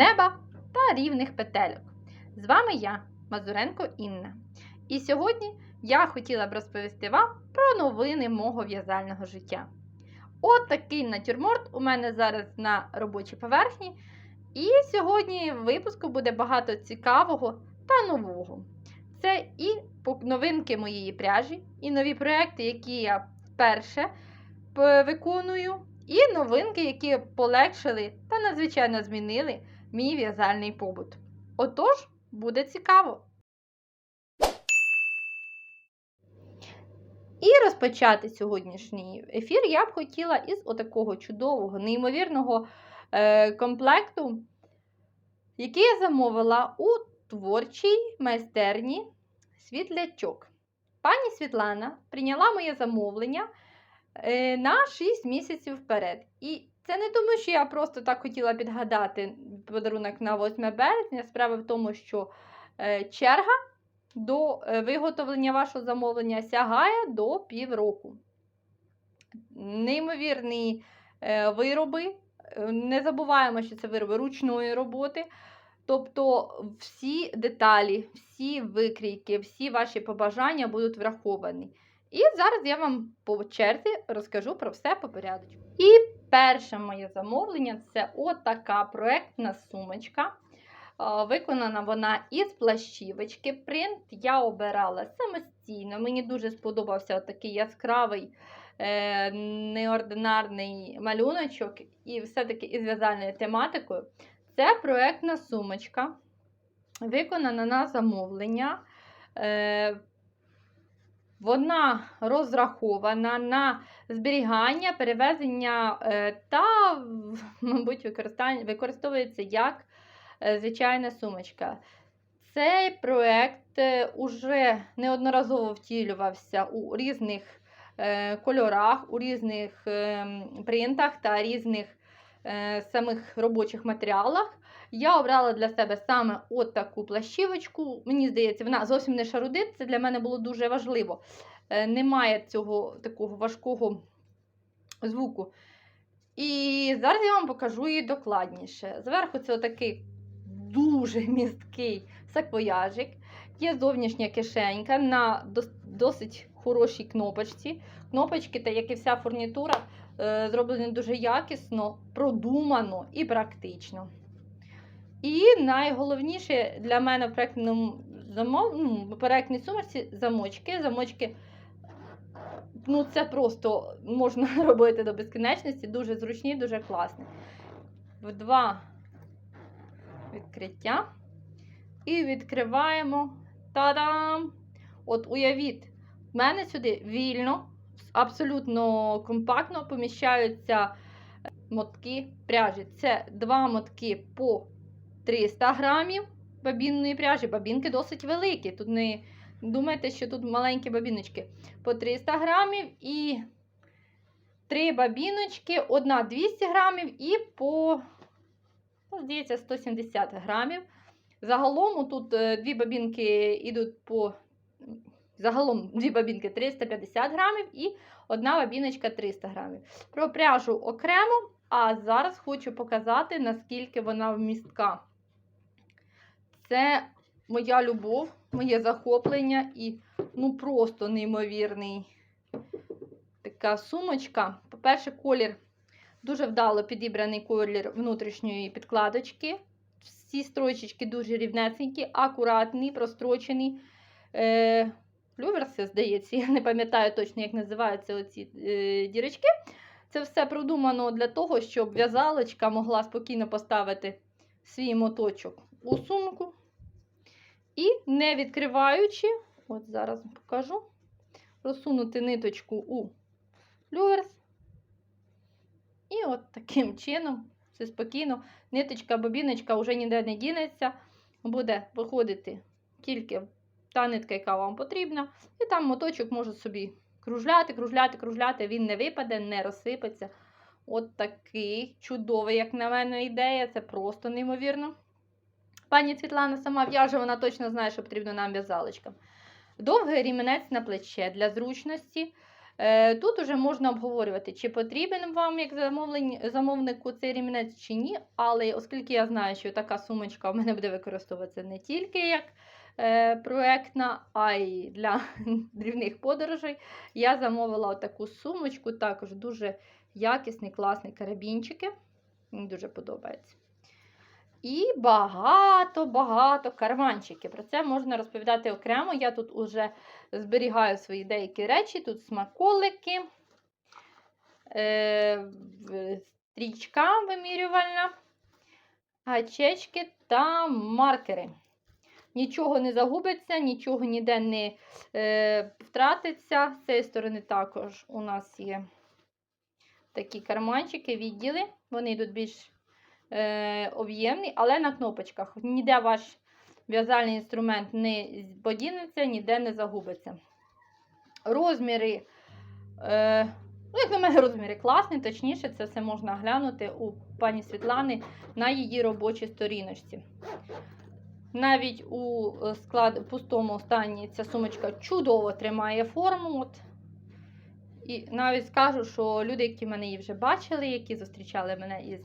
неба та рівних петельок. З вами я, Мазуренко Інна. І сьогодні я хотіла б розповісти вам про новини мого в'язального життя. От такий натюрморт у мене зараз на робочій поверхні. І сьогодні в випуску буде багато цікавого та нового. Це і новинки моєї пряжі, і нові проекти, які я вперше виконую, і новинки, які полегшили та надзвичайно змінили мій в'язальний побут. Отож, буде цікаво. І розпочати сьогоднішній ефір я б хотіла із отакого чудового, неймовірного е, комплекту, який я замовила у творчій майстерні світлячок. Пані Світлана прийняла моє замовлення е, на 6 місяців вперед. І це не тому, що я просто так хотіла підгадати подарунок на 8 березня. Справа в тому, що е, черга до е, виготовлення вашого замовлення сягає до півроку. Неймовірні е, вироби. Не забуваємо, що це вироби ручної роботи. Тобто всі деталі, всі викрійки, всі ваші побажання будуть враховані. І зараз я вам по черзі розкажу про все по порядку. І перше моє замовлення це отака проектна сумочка. Е, Виконана вона із плащівочки. Принт я обирала самостійно. Мені дуже сподобався такий яскравий, е, неординарний малюночок, і все-таки із в'язальною тематикою. Це проектна сумочка, виконана на замовлення. Вона розрахована на зберігання, перевезення е, та, мабуть, використовується як е, звичайна сумочка. Цей проект е, уже неодноразово втілювався у різних кольорах, у різних е, принтах та різних самих робочих матеріалах. Я обрала для себе саме от таку плащівочку. Мені здається, вона зовсім не шарудить. Це для мене було дуже важливо. Е, Немає цього такого важкого звуку. І зараз я вам покажу її докладніше. Зверху це отакий дуже місткий саквояжик. Є зовнішня кишенька на досить хорошій кнопочці. Кнопочки, та як і вся фурнітура, е, зроблені дуже якісно, продумано і практично. І найголовніше для мене в проектному замов... ну, в проектній сумочці замочки. Замочки ну, це просто можна робити до безкінечності, дуже зручні, дуже класні. В два відкриття. І відкриваємо. Та-дам! От уявіть, в мене сюди вільно, абсолютно компактно поміщаються мотки пряжі. Це два мотки по 300 грамів бабінної пряжі. Бабінки досить великі. Тут не думайте, що тут маленькі бабіночки. По 300 грамів і три бабіночки, одна 200 грамів і по, ну, здається, 170 грамів. Загалом тут е, дві бабінки йдуть по. Загалом дві бабінки 350 грамів і одна бабіночка 300 грамів. Про пряжу окремо, а зараз хочу показати, наскільки вона вмістка. Це моя любов, моє захоплення і ну просто неймовірний така сумочка. По-перше, колір дуже вдало підібраний колір внутрішньої підкладочки. Всі строчечки дуже рівнесенькі, акуратні, прострочені. Е, Люверси, здається, я не пам'ятаю точно, як називаються оці е, дірочки. Це все продумано для того, щоб в'язалочка могла спокійно поставити свій моточок у сумку. І не відкриваючи, от зараз покажу, просунути ниточку у люверс. І от таким чином, все спокійно, ниточка, бобіночка вже ніде не дінеться, буде виходити тільки та нитка, яка вам потрібна. І там моточок може собі кружляти, кружляти, кружляти, він не випаде, не розсипеться. От такий чудовий, як на мене, ідея. Це просто неймовірно. Пані Світлана сама в'яже, вона точно знає, що потрібно нам в'язалочкам. Довгий ріменець на плече для зручності. Е, Тут уже можна обговорювати, чи потрібен вам як замовнику цей ремінець чи ні. Але оскільки я знаю, що така сумочка в мене буде використовуватися не тільки як е, проектна, а й для дрібних подорожей, я замовила таку сумочку, також дуже якісний, класний карабінчики. Мені дуже подобається. І багато-багато карманчиків. Про це можна розповідати окремо. Я тут уже зберігаю свої деякі речі. Тут смаколики, е, стрічка вимірювальна, гачечки та маркери. Нічого не загубиться, нічого ніде не е, втратиться. З цієї сторони також у нас є такі карманчики, відділи. Вони йдуть більш е, об'ємні, але на кнопочках. Ніде ваш в'язальний інструмент не подінеться, ніде не загубиться. Розміри, е, ну, як на мене, розміри класні, точніше, це все можна глянути у пані Світлани на її робочій сторіночці. Навіть у е, склад, пустому стані ця сумочка чудово тримає форму. От. І навіть скажу, що люди, які мене її вже бачили, які зустрічали мене із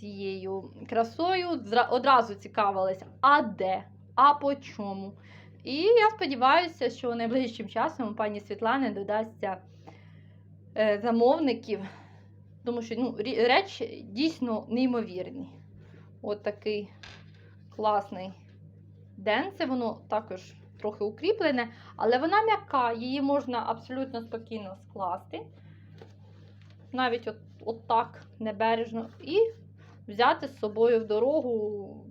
цією красою, одразу цікавилися, а де, а по чому. І я сподіваюся, що найближчим часом у пані Світлани додасться е, замовників, тому що ну, реч дійсно неймовірні. От такий класний денце, воно також трохи укріплене, але вона м'яка, її можна абсолютно спокійно скласти. Навіть от, от так небережно, і взяти з собою в дорогу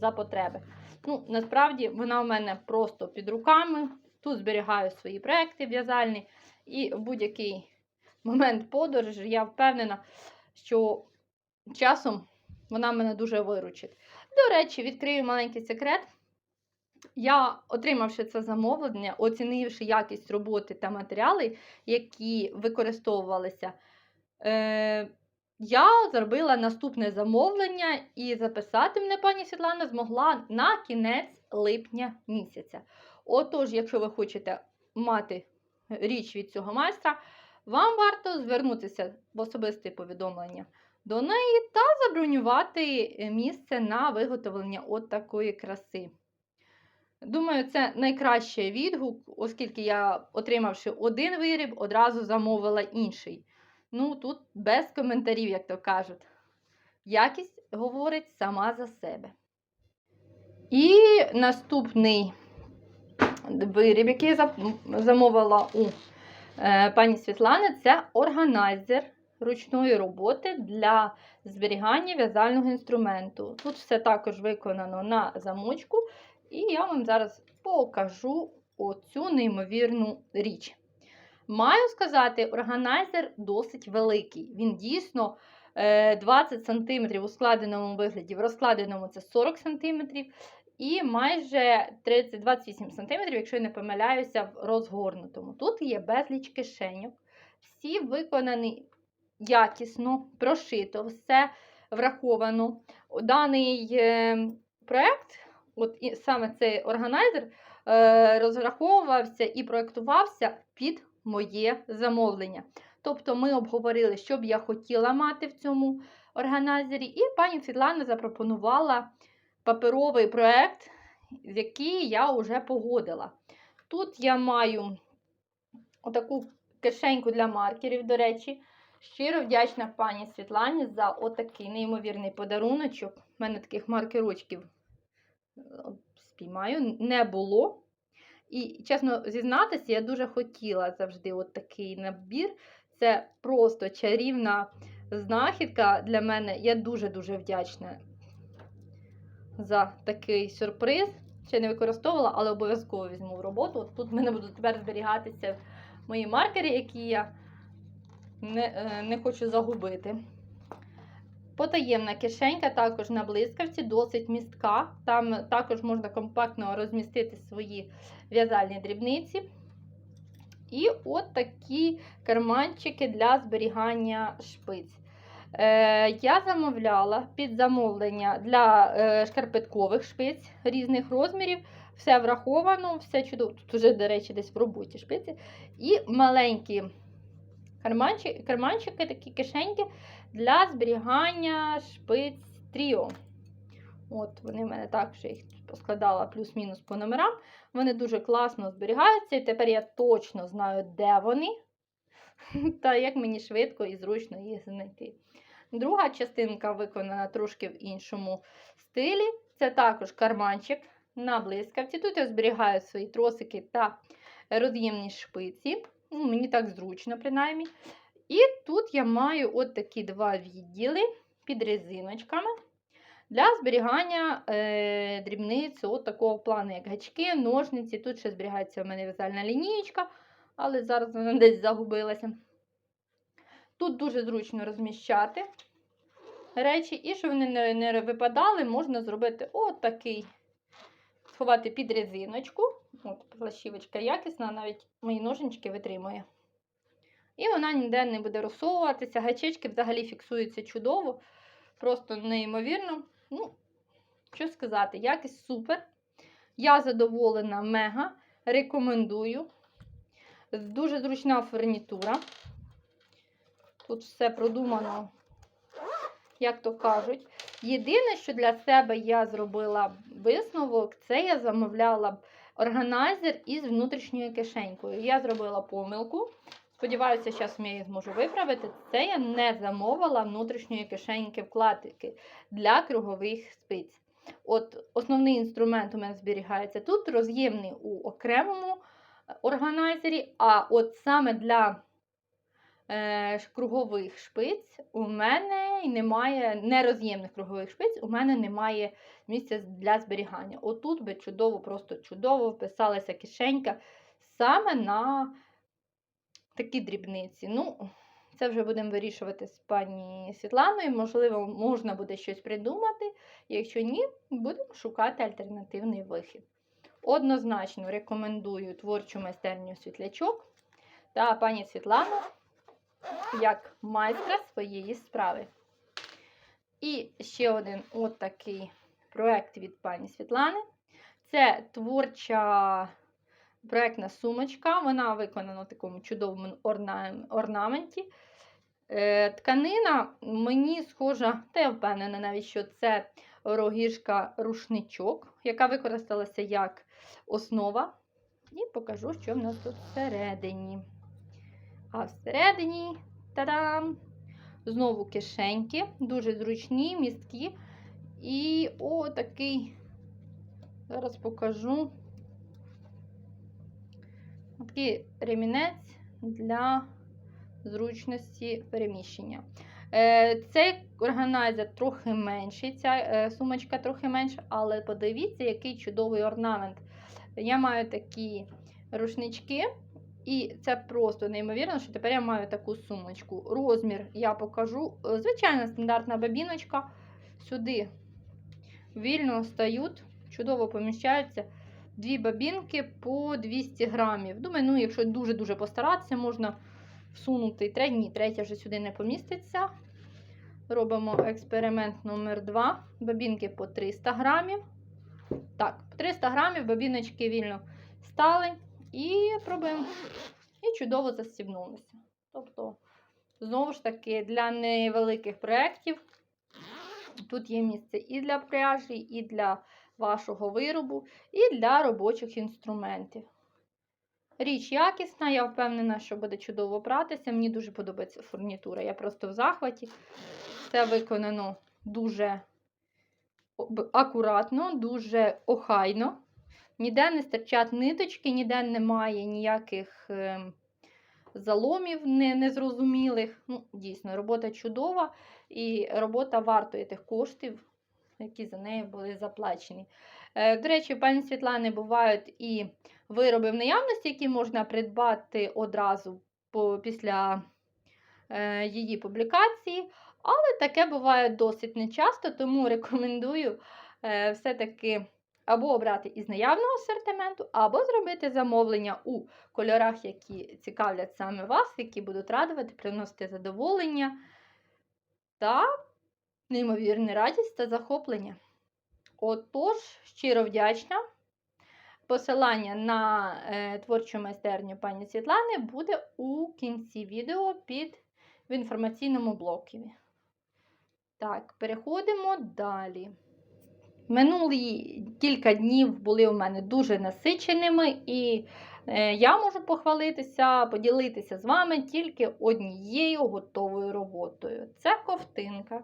за потреби. Ну, насправді вона в мене просто під руками. Тут зберігаю свої проекти в'язальні, і в будь-який момент подорожі я впевнена, що часом вона мене дуже виручить. До речі, відкрию маленький секрет. Я, отримавши це замовлення, оцінивши якість роботи та матеріали, які використовувалися, е, я зробила наступне замовлення і записати мене пані Світлана змогла на кінець липня місяця. Отож, якщо ви хочете мати річ від цього майстра, вам варто звернутися в особисте повідомлення до неї та забронювати місце на виготовлення от такої краси. Думаю, це найкращий відгук, оскільки я, отримавши один виріб, одразу замовила інший. Ну, тут без коментарів, як то кажуть. Якість говорить сама за себе. І наступний виріб, який я замовила у е, пані Світлани, це органайзер ручної роботи для зберігання в'язального інструменту. Тут все також виконано на замочку, і я вам зараз покажу оцю неймовірну річ. Маю сказати, органайзер досить великий. Він дійсно е, 20 см у складеному вигляді, в розкладеному це 40 см, і майже 30-28 см, якщо я не помиляюся, в розгорнутому. Тут є безліч кишеньок, всі виконані якісно, прошито, все враховано. Даний е, проект, от саме цей органайзер, е, розраховувався і проєктувався під моє замовлення. Тобто ми обговорили, що б я хотіла мати в цьому органайзері, і пані Світлана запропонувала паперовий проект, який я вже погодила. Тут я маю отаку кишеньку для маркерів, до речі. Щиро вдячна пані Світлані за отакий неймовірний подаруночок. У мене таких маркерочків е, спіймаю, не було. І, чесно зізнатися, я дуже хотіла завжди от такий набір. Це просто чарівна знахідка для мене. Я дуже-дуже вдячна за такий сюрприз. Ще не використовувала, але обов'язково візьму в роботу. От тут в мене будуть тепер зберігатися мої маркери, які я не, е, не хочу загубити. Потаємна кишенька також на блискавці, досить містка. Там також можна компактно розмістити свої в'язальні дрібниці. І от такі карманчики для зберігання шпиць. Е, я замовляла під замовлення для е, шкарпеткових шпиць різних розмірів. Все враховано, все чудово. Тут вже, до речі, десь в роботі шпиці. І маленькі карманчики, карманчики, такі кишеньки для зберігання шпиць тріо. От, вони в мене так вже їх поскладала плюс-мінус по номерам. Вони дуже класно зберігаються, і тепер я точно знаю, де вони, та як мені швидко і зручно їх знайти. Друга частинка виконана трошки в іншому стилі. Це також карманчик на блискавці. Тут я зберігаю свої тросики та роз'ємні шпиці. Ну, мені так зручно, принаймні. І тут я маю от такі два відділи під резиночками для зберігання е, дрібниць от такого плану, як гачки, ножниці. Тут ще зберігається в мене в'язальна лінієчка, але зараз вона десь загубилася. Тут дуже зручно розміщати речі, і щоб вони не, не випадали, можна зробити от такий, сховати під резиночку. От, плащівочка якісна, навіть мої ножнички витримує. І вона ніде не буде розсовуватися. Гачечки взагалі фіксуються чудово, просто неймовірно. Ну, що сказати, якість супер. Я задоволена мега. Рекомендую. Дуже зручна фурнітура. Тут все продумано, як то кажуть. Єдине, що для себе я зробила висновок, це я замовляла органайзер із внутрішньою кишенькою. Я зробила помилку. Сподіваюся, зараз я її зможу виправити. Це я не замовила внутрішньої кишеньки вкладки для кругових спиць. От Основний інструмент у мене зберігається тут, роз'ємний у окремому органайзері, а от саме для е, кругових шпиць у мене немає нероз'ємних кругових шпиць, у мене немає місця для зберігання. Отут би чудово, просто чудово вписалася кишенька саме на такі дрібниці. Ну, це вже будемо вирішувати з пані Світланою. Можливо, можна буде щось придумати. Якщо ні, будемо шукати альтернативний вихід. Однозначно рекомендую творчу майстерню світлячок та пані Світлану як майстра своєї справи. І ще один от такий проект від пані Світлани. Це творча проектна сумочка. Вона виконана в такому чудовому орнаменті. Е, тканина мені схожа, та я впевнена, навіть що це рогіжка рушничок, яка використалася як основа. І покажу, що в нас тут всередині. А всередині та-дам! Знову кишеньки, дуже зручні, місткі. І отакий, зараз покажу такий ремінець для зручності переміщення. Е, цей органайзер трохи менший, ця е, сумочка трохи менша, але подивіться, який чудовий орнамент. Я маю такі рушнички, і це просто неймовірно, що тепер я маю таку сумочку. Розмір я покажу. Звичайна стандартна бабіночка. Сюди вільно стають, чудово поміщаються. Дві бабінки по 200 грамів. Думаю, ну, якщо дуже-дуже постаратися, можна всунути третя. Ні, третя вже сюди не поміститься. Робимо експеримент номер 2 Бабінки по 300 грамів. Так, по 300 грамів бабіночки вільно стали. І пробуємо. І чудово застібнулися. Тобто, знову ж таки, для невеликих проєктів тут є місце і для пряжі, і для вашого виробу, і для робочих інструментів. Річ якісна, я впевнена, що буде чудово братися. Мені дуже подобається фурнітура. Я просто в захваті. Це виконано дуже акуратно, дуже охайно. Ніде не стирчать ниточки, ніде немає ніяких ем, заломів незрозумілих. Ну, Дійсно, робота чудова і робота вартує тих коштів, які за нею були заплачені. Е, до речі, пані Світлани бувають і вироби в наявності, які можна придбати одразу після е, її публікації. Але таке буває досить нечасто, тому рекомендую е, все-таки або обрати із наявного асортименту, або зробити замовлення у кольорах, які цікавлять саме вас, які будуть радувати, приносити задоволення та неймовірну радість та захоплення. Отож, щиро вдячна. посилання на е, творчу майстерню пані Світлани буде у кінці відео під в інформаційному блокі. Так, переходимо далі. Минулі кілька днів були у мене дуже насиченими, і е, я можу похвалитися, поділитися з вами тільки однією готовою роботою. Це ковтинка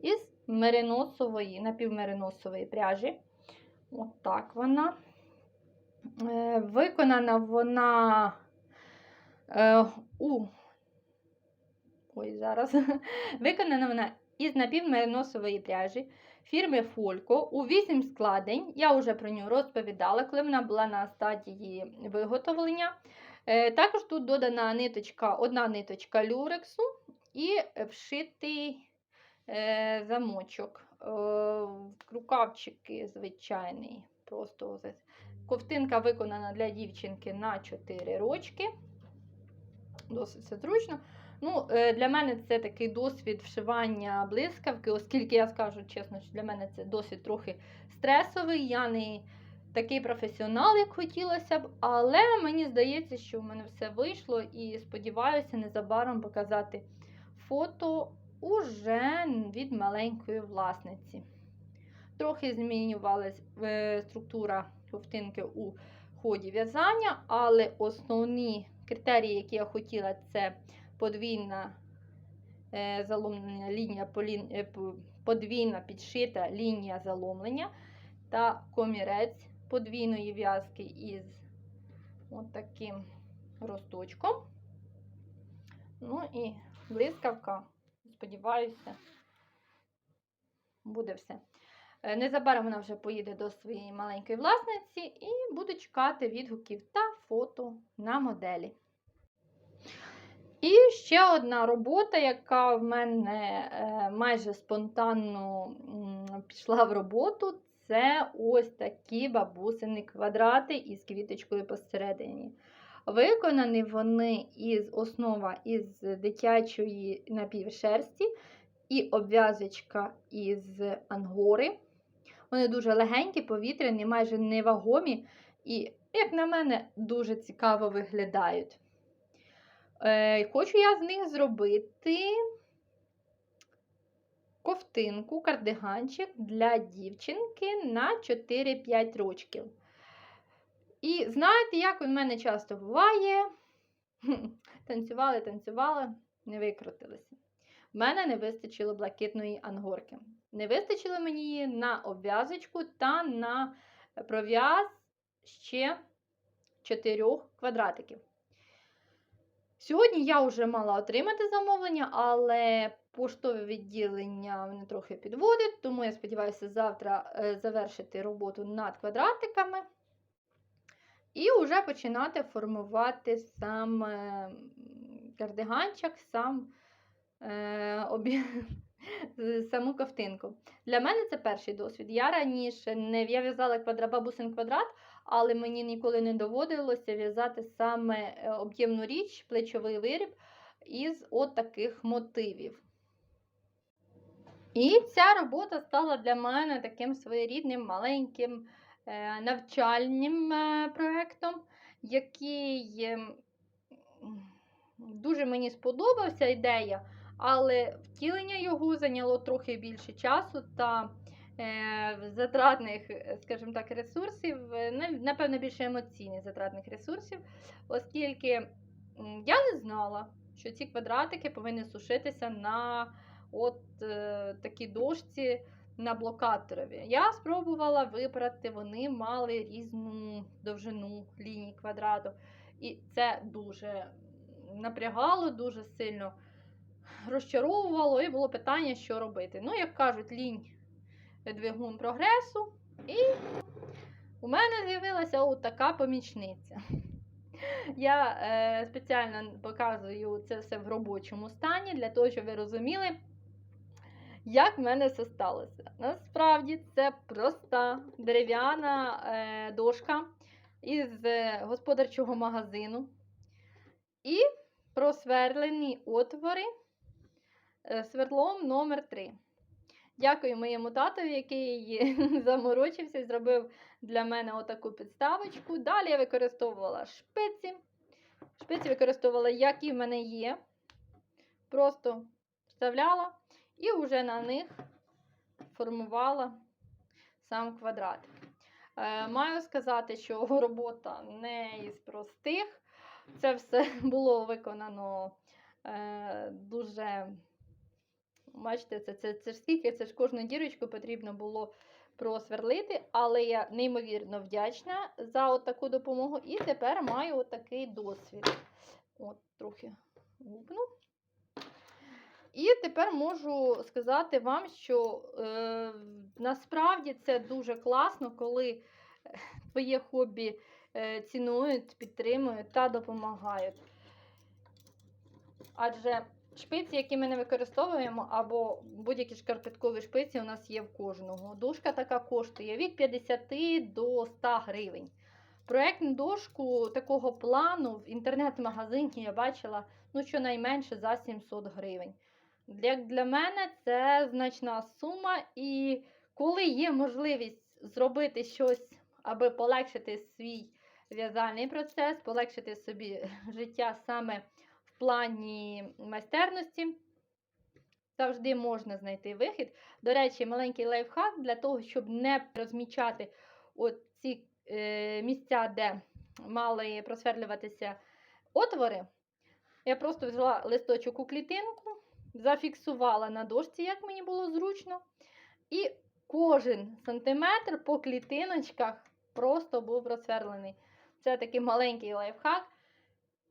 із мериносової, напівмериносової пряжі. От вона. Е, Виконана вона е, у. Ой, зараз. Виконана вона із напівмериносової пряжі фірми Фолько у 8 складень. Я вже про нього розповідала, коли вона була на стадії виготовлення. Е, Також тут додана ниточка, одна ниточка люрексу і вшитий е, замочок. Е, рукавчики звичайний. Просто ковтинка виконана для дівчинки на 4 рочки. Досить все зручно. Ну, е, Для мене це такий досвід вшивання блискавки, оскільки я скажу чесно, що для мене це досить трохи стресовий. Я не такий професіонал, як хотілося б, але мені здається, що в мене все вийшло і сподіваюся незабаром показати фото уже від маленької власниці. Трохи змінювалася е, структура ковтинки у ході в'язання, але основні критерії, які я хотіла, це подвійна е, заломлення лінія, е, подвійна підшита лінія заломлення та комірець подвійної в'язки із от таким росточком. Ну і блискавка, сподіваюся, буде все. Е, Незабаром вона вже поїде до своєї маленької власниці і буду чекати відгуків та фото на моделі. І ще одна робота, яка в мене е, майже спонтанно пішла в роботу, це ось такі бабусини квадрати із квіточкою посередині. Виконані вони із основа із дитячої напівшерсті і обв'язочка із ангори. Вони дуже легенькі, повітряні, майже невагомі і, як на мене, дуже цікаво виглядають. Е, хочу я з них зробити ковтинку, кардиганчик для дівчинки на 4-5 рочків. І знаєте, як у мене часто буває? Танцювали, танцювали, не викрутилися. В мене не вистачило блакитної ангорки. Не вистачило мені її на обв'язочку та на пров'яз ще 4 квадратиків. Сьогодні я вже мала отримати замовлення, але поштове відділення мене трохи підводить, тому я сподіваюся завтра е, завершити роботу над квадратиками і вже починати формувати сам е, кардиганчик, сам е, саму ковтинку. Для мене це перший досвід. Я раніше не я в'язала квадра... бабусин квадрат, але мені ніколи не доводилося в'язати саме е, об'ємну річ, плечовий виріб із от мотивів. І ця робота стала для мене таким своєрідним маленьким е, навчальним е, проєктом, який ем, дуже мені сподобався ідея, але втілення його зайняло трохи більше часу та затратних, е, скажімо так, ресурсів, е, напевно, більше емоційних затратних ресурсів, оскільки я не знала, що ці квадратики повинні сушитися на от е, такій дошці на блокаторові. Я спробувала вибрати, вони мали різну довжину лінії квадрату. І це дуже напрягало, дуже сильно розчаровувало, і було питання, що робити. Ну, як кажуть, лінь двигун прогресу. І у мене з'явилася така помічниця. Я е, спеціально показую це все в робочому стані, для того, щоб ви розуміли, як в мене все сталося. Насправді це проста дерев'яна е, дошка із господарчого магазину. І просверлені отвори е, свердлом номер 3 Дякую моєму татові, який заморочився і зробив для мене отаку підставочку. Далі я використовувала шпиці. Шпиці використовувала, які в мене є. Просто вставляла і вже на них формувала сам квадрат. Е, Маю сказати, що робота не із простих. Це все було виконано е, дуже. Бачите, це, це, це ж скільки, це ж кожну дірочку потрібно було просверлити, але я неймовірно вдячна за от таку допомогу. І тепер маю от такий досвід. От, трохи губну. І тепер можу сказати вам, що е, насправді це дуже класно, коли е, твоє хобі е, цінують, підтримують та допомагають. Адже шпиці, які ми не використовуємо, або будь-які шкарпеткові шпиці у нас є в кожного. Дошка така коштує від 50 до 100 гривень. Проєктну дошку такого плану в інтернет-магазині я бачила ну, щонайменше за 700 гривень. Як для мене це значна сума, і коли є можливість зробити щось, аби полегшити свій в'язальний процес, полегшити собі життя саме в плані майстерності, завжди можна знайти вихід. До речі, маленький лайфхак для того, щоб не розмічати ці е, місця, де мали просверлюватися отвори. Я просто взяла листочок у клітинку, зафіксувала на дошці, як мені було зручно. І кожен сантиметр по клітиночках просто був розсверлений. Це такий маленький лайфхак.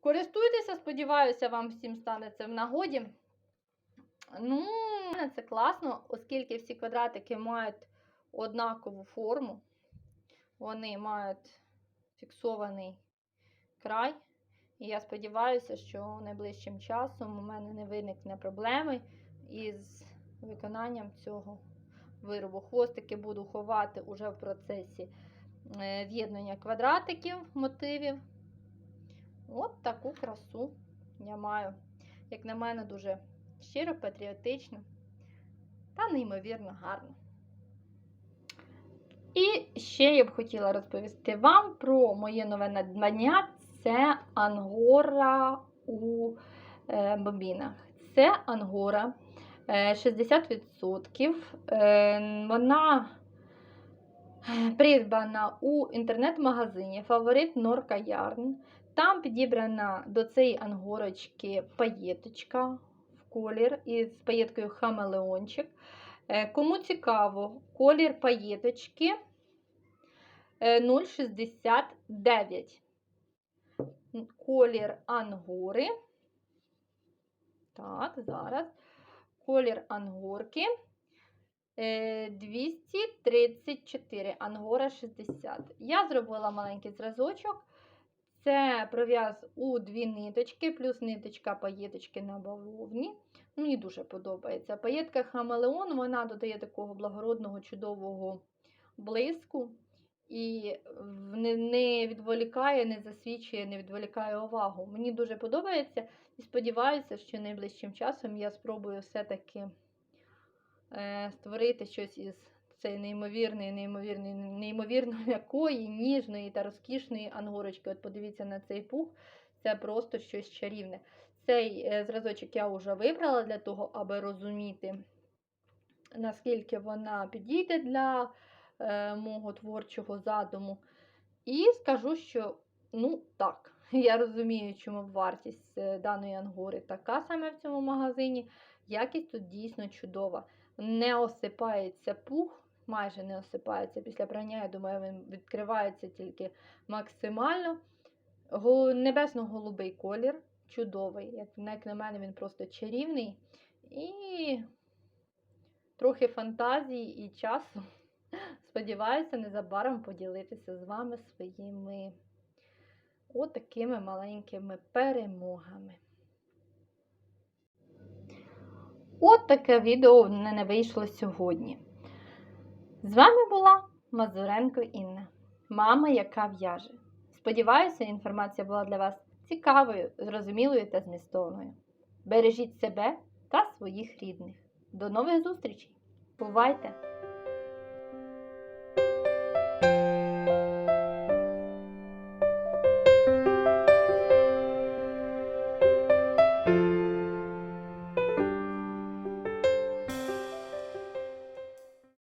Користуйтеся, сподіваюся, вам всім стане це в нагоді. Ну, це класно, оскільки всі квадратики мають однакову форму. Вони мають фіксований край. І я сподіваюся, що найближчим часом у мене не виникне проблеми із виконанням цього виробу. Хвостики буду ховати уже в процесі е, з'єднання квадратиків, мотивів. От таку красу я маю. Як на мене, дуже щиро, патріотично та неймовірно гарно. І ще я б хотіла розповісти вам про моє нове надбання це ангора у е, бобінах. Це ангора е, 60%. Е, вона придбана у інтернет-магазині Фаворит Норка Ярн. Там підібрана до цієї ангорочки паєточка в колір із паєткою Хамелеончик. Е, Кому цікаво, колір паєточки е, 0,69 колір ангори. Так, зараз. Колір ангорки 234, ангора 60. Я зробила маленький зразочок. Це пров'яз у дві ниточки, плюс ниточка паєточки на бавовні. Мені дуже подобається. Паєтка Хамелеон, вона додає такого благородного, чудового блиску і не, відволікає, не засвічує, не відволікає увагу. Мені дуже подобається і сподіваюся, що найближчим часом я спробую все-таки е, створити щось із цієї неймовірної, неймовірної, неймовірно м'якої, ніжної та розкішної ангорочки. От подивіться на цей пух, це просто щось чарівне. Цей е, зразочок я вже вибрала для того, аби розуміти, наскільки вона підійде для е, мого творчого задуму. І скажу, що, ну так, я розумію, чому вартість е, даної ангори така саме в цьому магазині. Якість тут дійсно чудова. Не осипається пух, майже не осипається після прання. Я думаю, він відкривається тільки максимально. Небесно-голубий колір, чудовий. Як, на мене, він просто чарівний. І трохи фантазії і часу. Сподіваюся, незабаром поділитися з вами своїми отакими маленькими перемогами. От таке відео мене вийшло сьогодні. З вами була Мазуренко Інна, мама, яка в'яже. Сподіваюся, інформація була для вас цікавою, зрозумілою та змістовною. Бережіть себе та своїх рідних. До нових зустрічей! Бувайте!